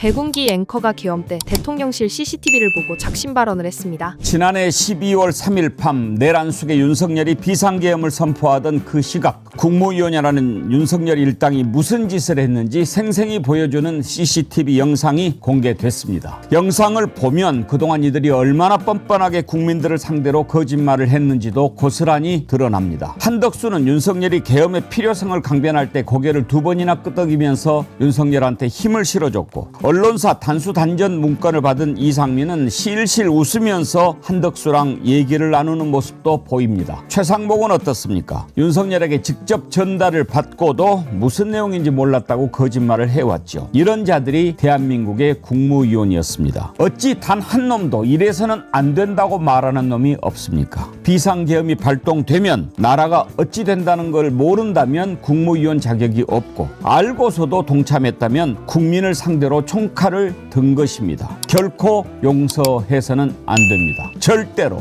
백운기 앵커가 계엄 때 대통령실 CCTV를 보고 작심 발언을 했습니다. 지난해 12월 3일 밤 내란 속에 윤석열이 비상계엄을 선포하던 그 시각 국무위원이라는 윤석열 일당이 무슨 짓을 했는지 생생히 보여주는 CCTV 영상이 공개됐습니다. 영상을 보면 그동안 이들이 얼마나 뻔뻔하게 국민들을 상대로 거짓말을 했는지도 고스란히 드러납니다. 한덕수는 윤석열이 계엄의 필요성을 강변할 때 고개를 두 번이나 끄덕이면서 윤석열한테 힘을 실어줬고 언론사 단수 단전 문건을 받은 이상민은 실실 웃으면서 한덕수랑 얘기를 나누는 모습도 보입니다. 최상목은 어떻습니까? 윤석열에게 직접 전달을 받고도 무슨 내용인지 몰랐다고 거짓말을 해왔죠. 이런 자들이 대한민국의 국무위원이었습니다. 어찌 단 한 놈도 이래서는 안 된다고 말하는 놈이 없습니까? 비상계엄이 발동되면 나라가 어찌 된다는 걸 모른다면 국무위원 자격이 없고 알고서도 동참했다면 국민을 상대로 총칼을 든 것입니다. 결코 용서해서는 안 됩니다. 절대로